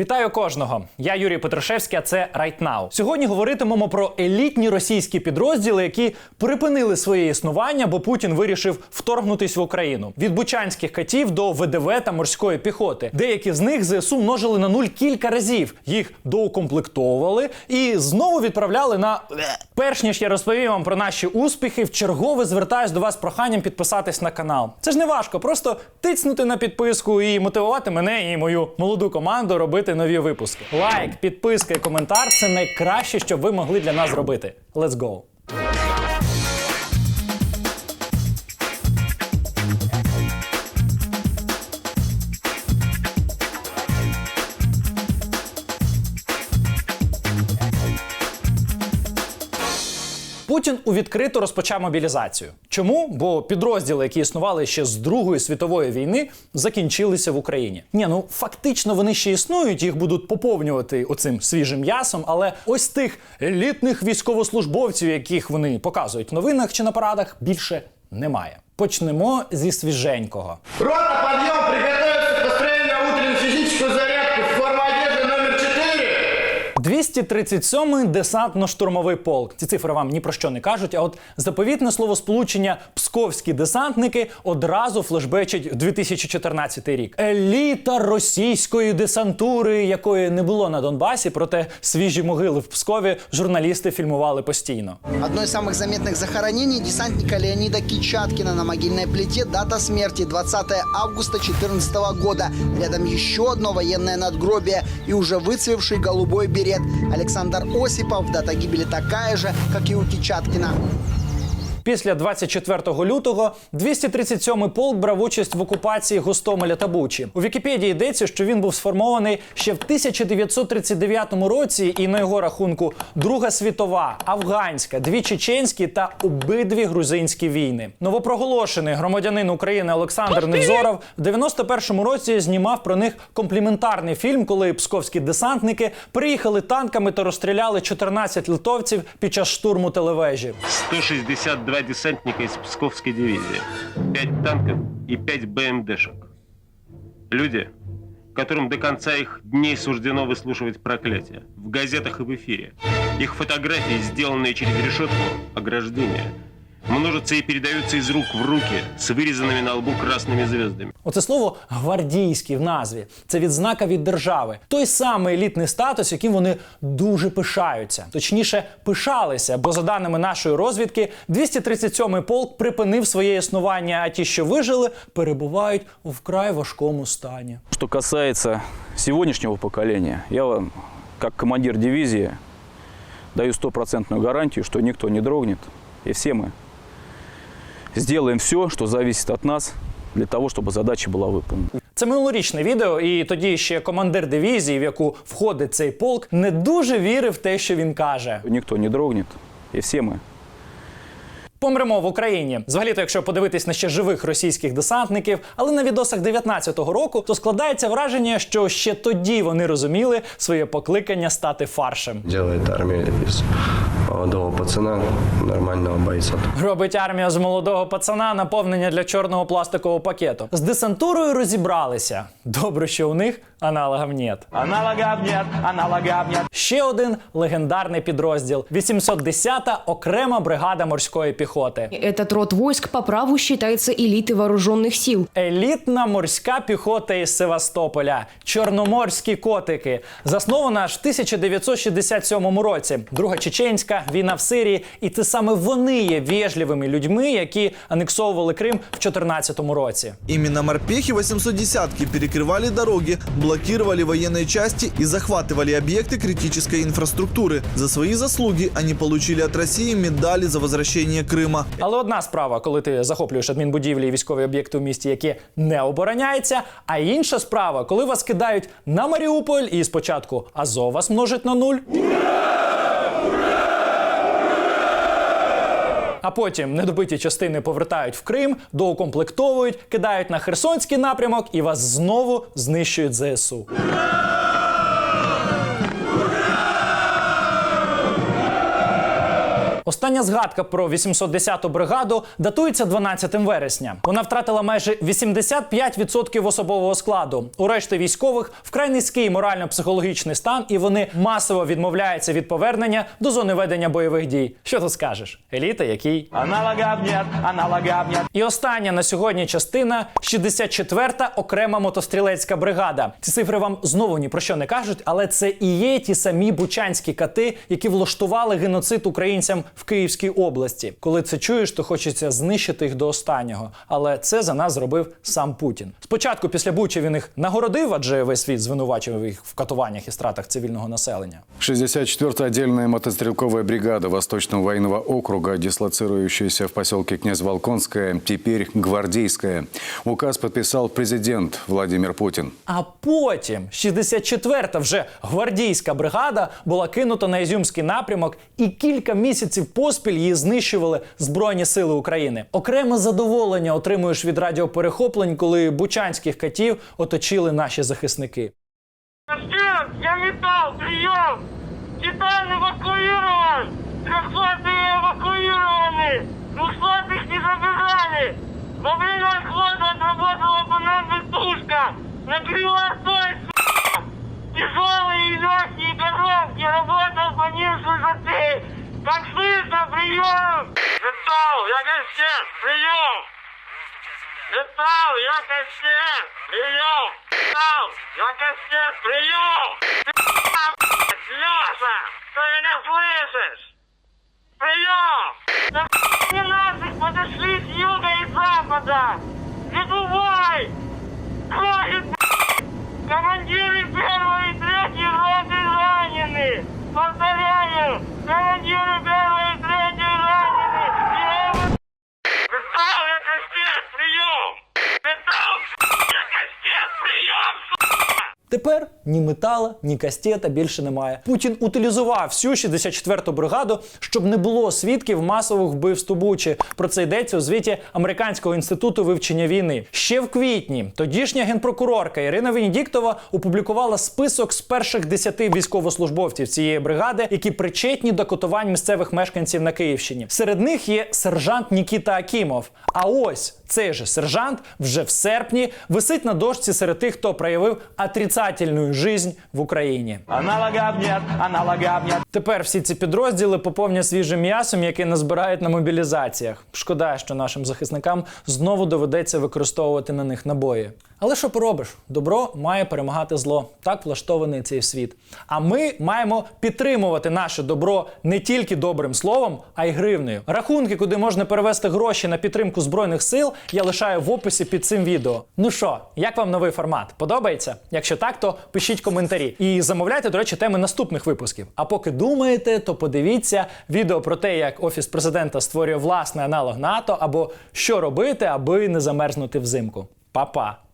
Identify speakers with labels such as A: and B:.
A: Вітаю кожного! Я Юрій Петрушевський, а це Right Now. Сьогодні говоритимемо про елітні російські підрозділи, які припинили своє існування, бо Путін вирішив вторгнутись в Україну. Від бучанських катів до ВДВ та морської піхоти. Деякі з них ЗСУ множили на нуль кілька разів. Їх доукомплектовували і знову відправляли на перш ніж я розповім вам про наші успіхи. В чергове звертаюсь до вас проханням підписатись на канал. Це ж не важко, просто тицнути на підписку і мотивувати мене і мою молоду команду робити нові випуски. Лайк, підписка і коментар це найкраще, що ви могли для нас зробити. Let's go! Путін у відкрито розпочав мобілізацію. Чому? Бо підрозділи, які існували ще з Другої світової війни, закінчилися в Україні. Ні, ну фактично вони ще існують, їх будуть поповнювати оцим свіжим м'ясом, але ось тих елітних військовослужбовців, яких вони показують в новинах чи на парадах, більше немає. Почнемо зі свіженького.
B: Рота, подъем, приготовиться
A: 237-й десантно-штурмовий полк. Ці цифри вам ні про що не кажуть. А от заповітне словосполучення псковські десантники одразу флешбечить в 2014 рік. Еліта російської десантури, якої не було на Донбасі, проте свіжі могили в Пскові журналісти фільмували постійно.
C: Одно из самых заметных захоронений десантника Леонида Кичаткина на могильной плите дата смерти 20 августа 2014 года. Рядом еще одно военное надгробие и уже выцвевший голубой берет. Александр Осипов, дата гибели такая же, как и у Кичаткина.
A: Після 24 лютого 237-й полк брав участь в окупації Гостомеля та Бучі. У Вікіпедії йдеться, що він був сформований ще в 1939 році, і на його рахунку Друга світова, афганська, дві чеченські та обидві грузинські війни. Новопроголошений громадянин України Олександр Невзоров в 91-му році знімав про них компліментарний фільм, коли псковські десантники приїхали танками та розстріляли 14 литовців під час штурму телевежі.
D: 162 десантника из Псковской дивизии, 5 танков и 5 БМДшек. Люди, которым до конца их дней суждено выслушивать проклятия в газетах и в эфире. Их фотографии, сделанные через решетку ограждения, множатся и передаются из рук в руки с вырезанными на лбу красными звездами.
A: Оце слово гвардійський в назві. Це відзнака від держави. Той самий елітний статус, яким вони дуже пишаються. Точніше, пишалися, бо за даними нашої розвідки, 237-й полк припинив своє існування, а ті, що вижили, перебувають у вкрай важкому стані.
E: Что касается сегодняшнего поколения, я вам, как командир дивизии, даю стопроцентную гарантию, что никто не дрогнет, и все мы сделаем все, что зависит от нас, для того, чтобы задача была выполнена.
A: Це минулорічне відео, і тоді ще командир дивізії, в яку входить цей полк, не дуже вірив в те, що він каже.
E: Никто не дрогнет, и все мы
A: Помремо в Україні. Взагалі-то, якщо подивитись на ще живих російських десантників, але на відосах 19-го року, то складається враження, що ще тоді вони розуміли своє покликання стати фаршем.
F: делает армию из молодого пацана нормального бойца.
A: Робить армія з молодого пацана наповнення для чорного пластикового пакету. З десантурою розібралися. Добре, що у них аналогів нет.
G: Аналогов нет, аналогов нет.
A: Ще один легендарний підрозділ 810-та окрема бригада морської піхоти.
H: Этот род войск по праву считается элитой вооруженных сил.
A: Елітна морська піхота із Севастополя, чорноморські котики, заснована аж в 1967 році. Друга чеченська війна в Сирії, і це саме вони є вежливими людьми, які анексовували Крим в 2014 році.
I: Именно морпехи 810-ки перекрывали дороги, блокировали военные части и захватывали объекты критической инфраструктуры. За свои заслуги они получили от России медали за возвращение Крыма.
A: Але одна справа, коли ти захоплюєш адмінбудівлі і військові об'єкти у місті, яке не обороняється. А інша справа, коли вас кидають на Маріуполь і спочатку Азов вас множить на нуль. А потім недобиті частини повертають в Крим, доукомплектовують, кидають на Херсонський напрямок і вас знову знищують ЗСУ. Остання згадка про 810-ту бригаду датується 12 вересня. Вона втратила майже 85% особового складу. У решти військових вкрай низький морально-психологічний стан, і вони масово відмовляються від повернення до зони ведення бойових дій. Що тут скажеш? Еліта, який
G: нет, аналогов нет.
A: і остання на сьогодні частина 64-та окрема мотострілецька бригада. Ці цифри вам знову ні про що не кажуть, але це і є ті самі бучанські кати, які влаштували геноцид українцям в Київській області. Коли це чуєш, то хочеться знищити їх до останнього. Але це за нас зробив сам Путін. Спочатку, після Бучі, він їх нагородив, адже весь світ звинувачував їх в катуваннях і стратах цивільного населення.
J: 64-я отдельная мотострелковая бригада Восточного военного округа, дислоцирующаяся в поселке Князь Волконская, теперь гвардейская. Указ подписал президент Владимир Путин.
A: А потім 64-та вже гвардійська бригада була кинута на Ізюмський напрямок, і кілька місяців поспіль її знищували Збройні сили України. Окреме задоволення отримуєш від радіоперехоплень, коли бучанських катів оточили наші захисники.
B: Костюм, я металл, прием! Титан эвакуирован! Трехсотые эвакуированы! Двухсотых не забирали! Во время отхода отработала по нам вертушка! Накрыла стой, с***! Тяжелые и легкие коробки! Работал по ним службы! Как слышно, прием! Металл, я костюм, прием! Металл, я костюм, прием! Металл, я костюм, прием! Леша, ты меня слышишь? Прием! Да не нафиг подошли с юга и запада! Не Дубай! Хватит, Командиры первой
A: Тепер ні метала, ні кастета більше немає. Путін утилізував всю 64-ту бригаду, щоб не було свідків масових вбивств у Бучі. Про це йдеться у звіті Американського інституту вивчення війни. Ще в квітні тодішня генпрокурорка Ірина Венедіктова опублікувала список з перших 10 військовослужбовців цієї бригади, які причетні до катувань місцевих мешканців на Київщині. Серед них є сержант Нікіта Акімов. А ось цей же сержант вже в серпні висить на дошці серед тих, хто проявив отрицательну жизнь в Україні.
G: Аналогов нет, аналогов нет.
A: Тепер всі ці підрозділи поповнять свіжим м'ясом, яке назбирають на мобілізаціях. Шкода, що нашим захисникам знову доведеться використовувати на них набої. Але що поробиш? Добро має перемагати зло. Так влаштований цей світ. А ми маємо підтримувати наше добро не тільки добрим словом, а й гривнею. Рахунки, куди можна перевести гроші на підтримку збройних сил, я лишаю в описі під цим відео. Ну що, як вам новий формат? Подобається? Якщо так, то пишіть коментарі і замовляйте, до речі, теми наступних випусків. А поки думаєте, то подивіться відео про те, як офіс президента створює власний аналог НАТО, або що робити, аби не замерзнути взимку. Па-па!